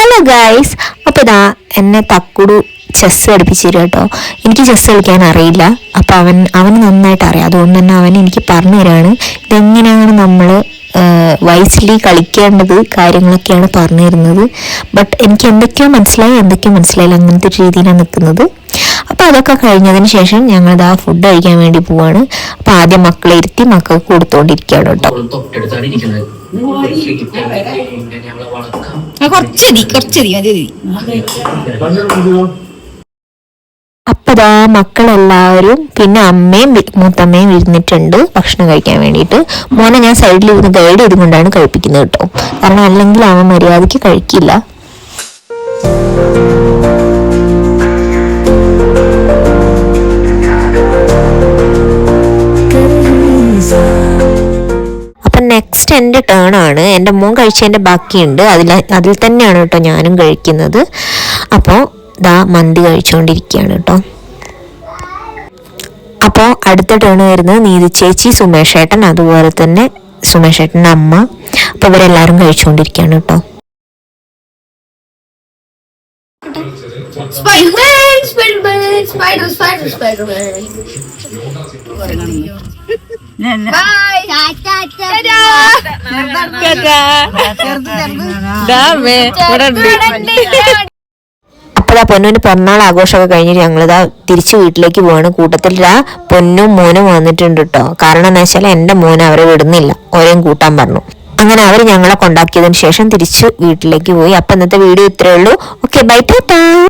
Hello guys അപ്പോൾ ഇതാ എന്നെ തക്കുടു ചെസ്സ് പഠിപ്പിച്ചു കേട്ടോ എനിക്ക് ചെസ്സ് കളിക്കാൻ അറിയില്ല. അപ്പോൾ അവൻ അവന് നന്നായിട്ട് അറിയാം. അതുകൊണ്ട് തന്നെ അവൻ എനിക്ക് പറഞ്ഞു തരാണ്. ഇതെങ്ങനെയാണ് നമ്മൾ വൈസ്ലി കളിക്കേണ്ടത് കാര്യങ്ങളൊക്കെയാണ് പറഞ്ഞു തരുന്നത്. ബട്ട് എനിക്ക് എന്തൊക്കെയോ മനസ്സിലായി എന്തൊക്കെയോ മനസ്സിലായില്ല. അങ്ങനത്തെ രീതിയിലാണ് നിൽക്കുന്നത്. അപ്പോൾ അതൊക്കെ കഴിഞ്ഞതിന് ശേഷം ഞങ്ങൾ ആ ഫുഡ് കഴിക്കാൻ വേണ്ടി പോവാണ്. അപ്പോൾ ആദ്യം മക്കളെ ഇരുത്തി മക്കൾക്ക് കൊടുത്തോണ്ടിരിക്കുകയാണ് കേട്ടോ. കുറച്ചതി കുറച്ചതി മതി മതി. അപ്പതാ മക്കളെല്ലാവരും പിന്നെ അമ്മയും മൂത്തമ്മയും ഇരുന്നിട്ടുണ്ട് ഭക്ഷണം കഴിക്കാൻ വേണ്ടിയിട്ട്. മോനെ ഞാൻ സൈഡിൽ ഇരുന്ന് ഗൈഡ് ചെയ്തുകൊണ്ടാണ് കഴിപ്പിക്കുന്നത് കേട്ടോ. കാരണം അല്ലെങ്കിൽ അവൻ മര്യാദയ്ക്ക് കഴിക്കില്ല. നെക്സ്റ്റ് എന്റെ ടേൺ ആണ്. എന്റെ മോൻ കഴിച്ചതിന്റെ ബാക്കിയുണ്ട്. അതിൽ അതിൽ തന്നെയാണ് കേട്ടോ ഞാനും കഴിക്കുന്നത്. അപ്പോൾ ദാ മന്തി കഴിച്ചുകൊണ്ടിരിക്കുകയാണ് കേട്ടോ. അപ്പോൾ അടുത്ത ടേൺ വരുന്നത് നീതി ചേച്ചി സുമേഷ് ഏട്ടൻ അതുപോലെ തന്നെ സുമേഷ് ഏട്ടന്റെ അമ്മ. അപ്പോൾ ഇവരെല്ലാവരും കഴിച്ചുകൊണ്ടിരിക്കുകയാണ് കേട്ടോ. Spider-Man, Spider-Man, Spider, Spider, Spider-Man. Bye. അപ്പോൾ ആ പൊന്നുവിന് പിറന്നാൾ ആഘോഷമൊക്കെ കഴിഞ്ഞിട്ട് ഞങ്ങളിതാ തിരിച്ചു വീട്ടിലേക്ക് പോവാണ്. കൂട്ടത്തിൽ ആ പൊന്നും മോനും വന്നിട്ടുണ്ട് കേട്ടോ കാരണം എന്താ വെച്ചാൽ എന്റെ മോൻ അവരെ വിടുന്നില്ല. ഓരെയും കൂട്ടാൻ പറഞ്ഞു. അങ്ങനെ അവർ ഞങ്ങളെ കൊണ്ടാക്കിയതിന് ശേഷം തിരിച്ചു വീട്ടിലേക്ക് പോയി. അപ്പം ഇന്നത്തെ വീഡിയോ ഇത്രയേ ഉള്ളൂ. Okay bye Tata